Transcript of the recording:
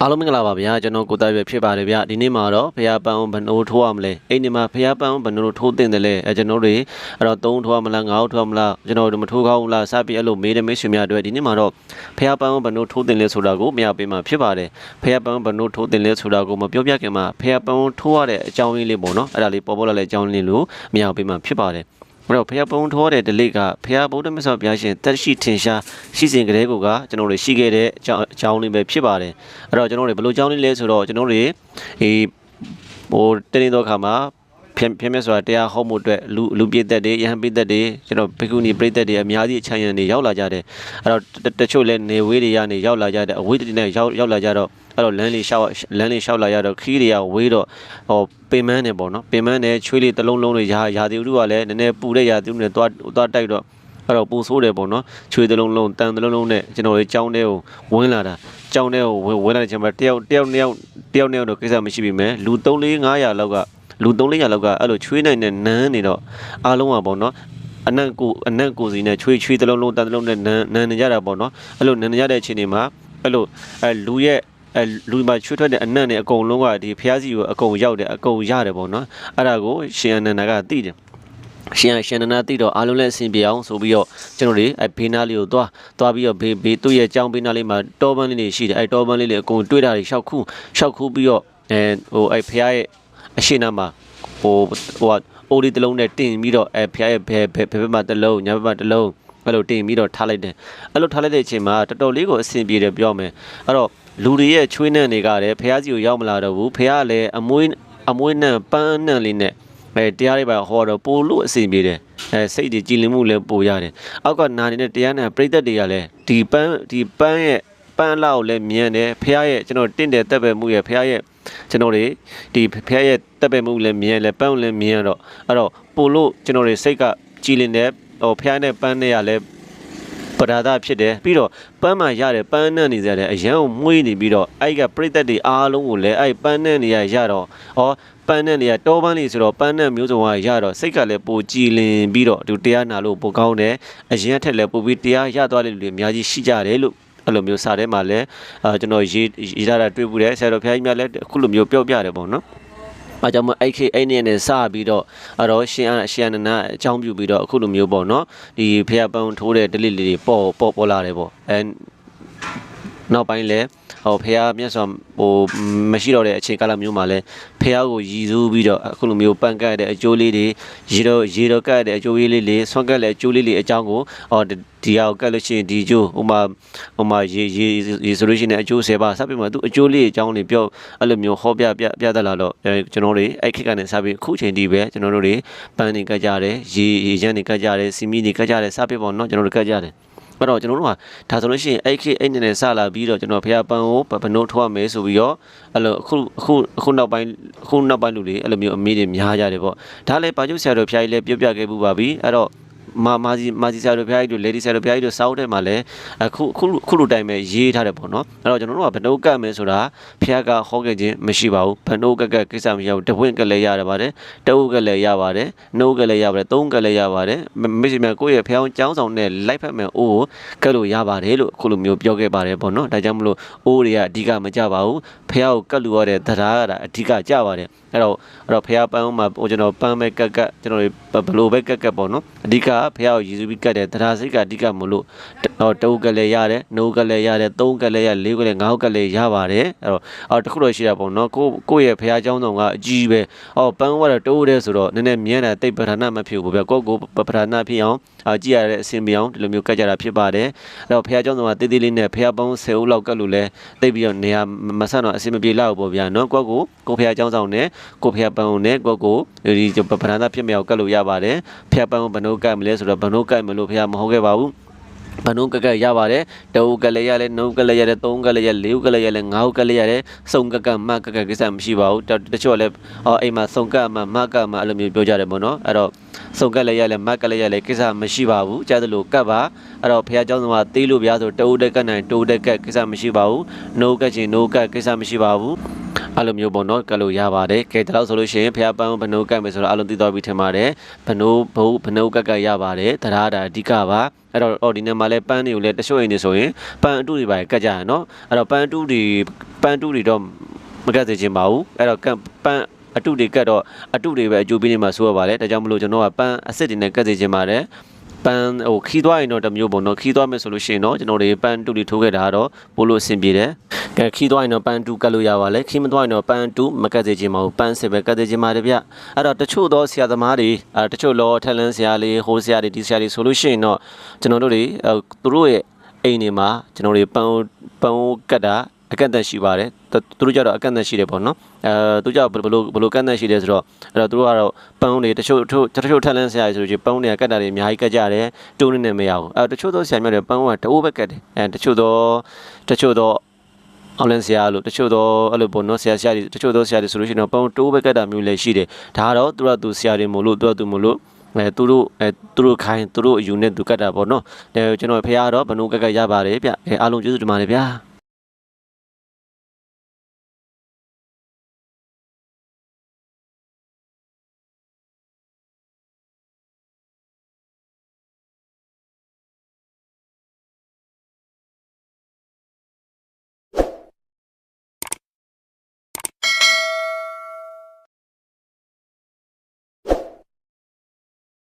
အားလုံးမင်္ဂလာပါဗျာကျွန်တော်ကိုသားရွယ်ဖြစ်ပါတယ်ဗျဒီနေ့မှာတော့ဖះပန်းအောင်ဘယ်လိုထိုးရမလဲအဲ့ဒီမှာဖះပန်းအောင်ဘယ်လိုထိုးတင်တယ်လဲအဲကျွန်တော်တွေအဲ့တော့သုံးထိုးရမလားငါးထိုးရမလားကျွန်တော်တို့မထိုးကောင်းဘူးလားစပြီးအဲ့လိုမေးတယ်မေးရှင်များအတွက်ဒီနေ့မှာတော့ဖះပန်းအောင်ဘယ်လိုထိုးတင်လဲဆိုတာကိုမရပေးမှာဖြစ်ပါတယ်ဖះပန်းအောင်ဘယ်လိုထိုးတင်လဲဆိုတာကိုမပြောပြခင်မှာဖះပန်းအောင်ထိုးရတဲ့အကြောင်းရင်းလေးပေါ့နော်အဲ့ဒါလေးပေါ်ပေါ်လာတဲ့အကြောင်းရင်းလေးလို့မရပေးမှာဖြစ်ပါတယ် အဲ့တော့ဖះပုံထောတဲ့ဒလိကဖះဗုဒ္ဓမြတ်စွာဘုရားရှင်တက်ရှိထင်ရှားရှိစဉ်ကလေးကကျွန်တော်တို့ရှိခဲ့တဲ့အကြောင်းအကြောင်းလေးပဲဖြစ်ပါတယ်အဲ့တော့ကျွန်တော်တို့ဘယ်လိုအကြောင်းလေးလဲဆိုတော့ကျွန်တော်တို့ဒီဟိုတင်းနေတော့ခါမှာ ဖျက်ဖျက်မြတ်စွာတရားဟောမှုအတွက်လူလူပြည့်သက်တွေယဟန်ပြည့်သက်တွေကျွန်တော်ဘိက္ခုနီပြည့်သက်တွေအများကြီးအချမ်းရံတွေရောက်လာကြတယ်အဲ့တော့တတချို့လဲနေဝေးတွေကနေရောက်လာကြတယ်အဝေးတွေနဲ့ရောက်ရောက်လာကြတော့အဲ့တော့လမ်းလေးရှောက်လမ်းလေးရှောက်လာရတော့ခီးတွေကဝေးတော့ဟောပင်မန်းနေပေါ့နော်ပင်မန်းနေချွေးလေးတစ်လုံးလုံးတွေရာရာသီဥတုကလည်းနည်းနည်းပူတဲ့ရာသီဥတုနဲ့သွားသွားတိုက်တော့အဲ့တော့ပူဆိုးတယ်ပေါ့နော်ချွေးတစ်လုံးလုံးတန်တစ်လုံးလုံးနဲ့ကျွန်တော်တို့ကြောင်းထဲကိုဝင်လာတာကြောင်းထဲကိုဝင်ဝင်လာတဲ့ချိန်မှာတယောက်တယောက်နှစ်ယောက်တယောက်နှစ်ယောက်တော့ကိစ္စမရှိပြီမဲ့လူ3 4 500လောက်က လူ3 400လောက်ကအဲ့လိုချွေးနိုင်တဲ့နန်းနေတော့အားလုံးကပေါ့နော်အနံ့ကိုအနံ့ကိုစီနဲ့ချွေးချွေးတစ်လုံးလုံးတန်တစ်လုံးနဲ့နန်းနန်းနေကြတာပေါ့နော်အဲ့လိုနန်းနေကြတဲ့အချိန်တွေမှာအဲ့လိုအဲလူရဲ့အဲလူမှာချွေးထွက်တဲ့အနံ့နဲ့အကုန်လုံးကဒီဖျားစီကိုအကုန်ရောက်တယ်အကုန်ရတယ်ပေါ့နော်အဲ့ဒါကိုရှင်အနန္ဒာကသိတယ်ရှင်ရရှင်နန္ဒာသိတော့အားလုံးလည်းအဆင်ပြေအောင်ဆိုပြီးတော့ကျွန်တော်တွေအဲဘေးနားလေးကိုသွားသွားပြီးတော့ဘေးဘေးသူ့ရဲ့ကြောင်းဘေးနားလေးမှာတောပန်းလေးတွေရှိတယ်အဲတောပန်းလေးတွေအကုန်တွေးတာတွေရှောက်ခုရှောက်ခုပြီးတော့အဲဟိုအဲဖျားရဲ့ အရှိနာမှာဟိုဟိုအိုဒီတစ်လုံးနဲ့တင်ပြီးတော့အဲဖျားရဲ့ဘဲဘဲဘဲမှာတစ်လုံးညာဘက်မှာတစ်လုံးအဲ့လိုတင်ပြီးတော့ထားလိုက်တယ်အဲ့လိုထားလိုက်တဲ့အချိန်မှာတော်တော်လေးကိုအဆင်ပြေတယ်ပြောမယ်အဲ့တော့လူတွေရဲ့ချွေးနှံ့တွေကလည်းဖះစီကိုရောက်မလာတော့ဘူးဖះကလည်းအမွေးအမွေးနှံ့ပန်းနှံ့လေးနဲ့အဲတရားတွေပါဟောတော့ပို့လို့အဆင်ပြေတယ်အဲစိတ်တွေကြည်လင်မှုလည်းပိုရတယ်အောက်ကနာနေတဲ့တရားနဲ့ပြိသက်တွေကလည်းဒီပန်းဒီပန်းရဲ့ပန်းလောက်လည်းမြင်တယ်ဖះရဲ့ကျွန်တော်တင့်တယ်တက်ပဲမှုရဲ့ဖះရဲ့ ကျွန်တော်တွေဒီဖះရဲ့တက်ပဲမှုလည်းမြင်လဲပန်းလည်းမြင်ရတော့အဲ့တော့ပို့လို့ကျွန်တော်တွေစိတ်ကကြည်လင်တယ်ဟိုဖះနဲ့ပန်းနဲ့ကလည်းပဒါဒဖြစ်တယ်ပြီးတော့ပန်းမှရတယ်ပန်းနဲ့နေကြတယ်အရန်ကိုမွေးနေပြီးတော့အဲ့ကပြိသက်တွေအားလုံးကိုလည်းအဲ့ပန်းနဲ့နေရရတော့ဟောပန်းနဲ့နေရတောပန်းလေးဆိုတော့ပန်းနဲ့မျိုးစုံကရတော့စိတ်ကလည်းပိုကြည်လင်ပြီးတော့သူတရားနာလို့ပိုကောင်းတယ်အရင်ထက်လည်းပိုပြီးတရားရသွားတဲ့လူတွေအများကြီးရှိကြတယ်လို့ အဲ့လိုမျိုးစာထဲမှာလည်းအာကျွန်တော်ရေးရေးထားတာတွေ့ဘူးတယ်ဆရာတော်ဖခင်ကြီးများလည်းအခုလိုမျိုးပြောပြတယ်ပေါ့နော်အားကြောင့်မအဲ့ခေအဲ့နေနဲ့စပြီးတော့အဲ့တော့ရှင်အရှင်အနန္ဒအကြောင်းပြုပြီးတော့အခုလိုမျိုးပေါ့နော်ဒီဖះပန်းထိုးတဲ့ဒလိလေးတွေပေါ်ပေါ်ပေါ်လာတယ်ပေါ့အဲ နောက်ပိုင်းလဲဟိုဖះမြတ်စွာဟိုမရှိတော့တဲ့အချိန်ကာလမျိုးမှာလဲဖះကိုရည်စူးပြီးတော့အခုလိုမျိုးပန့်ကတ်တဲ့အကျိုးလေးတွေရေတော့ရေတော့ကတ်တဲ့အကျိုးလေးလေးဆွမ်းကတ်တဲ့အကျိုးလေးလေးအကြောင်းကိုဟောဒီဟာကိုကတ်လို့ရှိရင်ဒီကျိုးဟိုမှာဟိုမှာရေရေရေဆိုလို့ရှိရင်အကျိုး10ပါစပြီးမှသူအကျိုးလေးအကြောင်းလေးပြောအဲ့လိုမျိုးဟောပြပြပြတတ်လာတော့အဲကျွန်တော်တွေအဲ့ခက်ကနေစပြီးအခုချိန်ဒီပဲကျွန်တော်တို့တွေပန်းနေကတ်ကြတယ်ရေရေရန်နေကတ်ကြတယ်စီမီနေကတ်ကြတယ်စပြီးပေါ့နော်ကျွန်တော်တို့ကတ်ကြတယ် အဲ့တော့ကျွန်တော်တို့ကဒါဆိုလို့ရှိရင်အဲ့ခေအဲ့နေနဲ့စလာပြီးတော့ကျွန်တော်ဖះပန်းကိုဘနိုးထွားမယ်ဆိုပြီးတော့အဲ့လိုအခုအခုအခုနောက်ပိုင်းအခုနောက်ပိုင်းလူတွေအဲ့လိုမျိုးအမေးတွေများကြတယ်ပေါ့ဒါလည်းပါကျုပ်ဆရာတော်ဖះကြီးလည်းပြောပြခဲ့ပူပါပြီအဲ့တော့ မာမာစီမာစီဆရာတို့ဖះကြီးတို့လေဒီဆရာတို့ဖះကြီးတို့စောက်ထဲမှာလည်းအခုအခုအခုလိုတိုင်းပဲရေးထားတယ်ပေါ့နော်အဲ့တော့ကျွန်တော်တို့ကဘနိုးကတ်မယ်ဆိုတာဖះကဟောခဲ့ခြင်းမရှိပါဘူးဘနိုးကတ်ကတ်ကိစ္စမရှိဘူးတဝင့်ကလည်းရတယ်ပါတယ်တအုပ်ကလည်းရပါတယ်နှုတ်ကလည်းရပါတယ်သုံးကလည်းရပါတယ်မရှိမှကိုယ့်ရဲ့ဖះအောင်ကျောင်းဆောင်နဲ့လိုက်ဖက်မယ်အိုးကိုကတ်လို့ရပါတယ်လို့အခုလိုမျိုးပြောခဲ့ပါတယ်ပေါ့နော်ဒါကြောင့်မလို့အိုးတွေကအဓိကမကြပါဘူးဖះကိုကတ်လို့ရတဲ့တရားကတာအဓိကကြပါတယ်အဲ့တော့အဲ့တော့ဖះပန်းမှာဟိုကျွန်တော်ပန်းပဲကတ်ကတ်ကျွန်တော်ဘလို့ပဲကတ်ကတ်ပေါ့နော်အဓိကဖះကိုရည်စူးပြီးကတ်တယ်တရားစိတ်ကအဓိကမလို့တော့တအုပ်ကလည်းရတယ်နှုတ်ကလည်းရတယ်သုံးကလည်းရလေးကလည်းငါးကလည်းရပါတယ်အဲ့တော့အော်တခုတော့ရှိတာပေါ့နော်ကိုကိုယ့်ရဲ့ဖះเจ้าဆောင်ကအကြီးပဲအော်ပန်းဝါတော့တိုးတယ်ဆိုတော့နည်းနည်းမြဲတာတိတ်ပဋ္ဌာနာမဖြစ်ဘူးဗျကိုကိုပဋ္ဌာနာဖြစ်အောင်အာ ကြည့်ရတဲ့အဆင်ပြေအောင်ဒီလိုမျိုးကတ်ကြတာဖြစ်ပါတယ်အဲ့တော့ဖះเจ้าဆောင်ကတေးသေးလေးနဲ့ဖះပေါင်း10ဦးလောက်ကတ်လို့လဲတိတ်ပြီးတော့နေရာမဆန့်တော့အဆင်မပြေလောက်ပေါ့ဗျာနော်ကိုကိုကိုဖះเจ้าဆောင်နဲ့ကိုဖះပန်းုံနဲ့ကိုကိုဒီပဋ္ဌာနာဖြစ်မြောက်ကတ်လို့ရပါတယ်ဖះပန်းုံဘယ်နှုတ်ကတ်မလဲဆိုတော့ဘယ်နှုတ်ကတ်မလို့ဖះမဟုတ်ခဲ့ပါဘူး ဘနုကကရပါတယ်တအုပ်ကလည်းရတယ်နှုတ်ကလည်းရတယ်သုံးကလည်းရလေးုပ်ကလည်းရလဲငါးုပ်ကလည်းရတယ်စုံကကမကကကိစ္စမရှိပါဘူးတချို့လည်းအော်အိမ်မှာစုံကမမကမအဲ့လိုမျိုးပြောကြတယ်ပေါ့နော်အဲ့တော့စုံကလည်းရလဲမကလည်းရလဲကိစ္စမရှိပါဘူးကြားသလိုကတ်ပါအဲ့တော့ဖះเจ้าဆုံးကသေးလို့ဗျာဆိုတအုပ်တက်ကနိုင်တိုးတက်ကကိစ္စမရှိပါဘူးနှုတ်ကချင်းနှုတ်ကကိစ္စမရှိပါဘူး အဲ့လိုမျိုးပေါ့နော်ကတ်လို့ရပါတယ်ကဲဒါတော့ဆိုလို့ရှိရင်ဖះပန်းဘနုကတ်မယ်ဆိုတော့အလုံးသိသွားပြီထင်ပါတယ်ဘနုဘုတ်ဘနုကတ်ကတ်ရပါတယ်တရားတာအဓိကပါအဲ့တော့အော်ဒီနေ့မှာလဲပန်းတွေကိုလဲတချို့အိမ်နေဆိုရင်ပန်းအတုတွေပါကတ်ကြရနော်အဲ့တော့ပန်းအတုတွေပန်းအတုတွေတော့မကတ်စေချင်ပါဘူးအဲ့တော့ကတ်ပန်းအတုတွေကတ်တော့အတုတွေပဲအကျိုးပေးနေမှာဆိုရပါတယ်ဒါကြောင့်မလို့ကျွန်တော်ကပန်းအစ်စ်တွေနဲ့ကတ်စေချင်ပါတယ် ပန်းဟိုခီးသွားရင်တော့တစ်မျိုးပေါ့နော်ခီးသွားမယ်ဆိုလို့ရှိရင်တော့ကျွန်တော်တွေပန်းတူတွေထိုးခဲ့တာကတော့ပို့လို့အဆင်ပြေတယ်ကဲခီးသွားရင်တော့ပန်းတူကတ်လို့ရပါလေခီးမသွားရင်တော့ပန်းတူမကတ်စေချင်ပါဘူးပန်းစစ်ပဲကတ်စေချင်ပါတယ်ဗျအဲ့တော့တချို့သောဆရာသမားတွေအဲတချို့လောထက်လန်းဆရာလေးဟိုဆရာတွေဒီဆရာတွေဆိုလို့ရှိရင်တော့ကျွန်တော်တို့တွေအဲသူတို့ရဲ့အိမ်တွေမှာကျွန်တော်တွေပန်းပန်းကတ်တာ အကန့်အသတ်ရှိပါတယ်သူသူတို့ကြတော့အကန့်အသတ်ရှိတယ်ပေါ့နော်အဲသူကြဘယ်လိုဘယ်လိုကန့်အသတ်ရှိတယ်ဆိုတော့အဲ့တော့သူတို့ကတော့ပန်းတွေတချို့တချို့တချို့ထက်လန်းဆရာတွေဆိုလို့ရှိရင်ပန်းတွေကကတ်တာတွေအများကြီးကတ်ကြတယ်တိုးနေနေမရဘူးအဲတချို့သောဆရာများတွေပန်းကတအိုးပဲကတ်တယ်အဲတချို့သောတချို့သောအောင်လန်ဆရာလို့တချို့သောအဲ့လိုပေါ့နော်ဆရာဆရာတွေတချို့သောဆရာတွေဆိုလို့ရှိရင်တော့ပန်းတိုးပဲကတ်တာမျိုးလည်းရှိတယ်ဒါကတော့သူတို့ကသူဆရာတွေမို့လို့သူကသူမို့လို့အဲသူတို့အဲသူတို့ခိုင်းသူတို့အယူနဲ့သူကတ်တာပေါ့နော်အဲကျွန်တော်ဖះကတော့ဘနုကတ်ကတ်ရပါတယ်ဗျအဲအားလုံးကျေးဇူးတင်ပါတယ်ဗျာ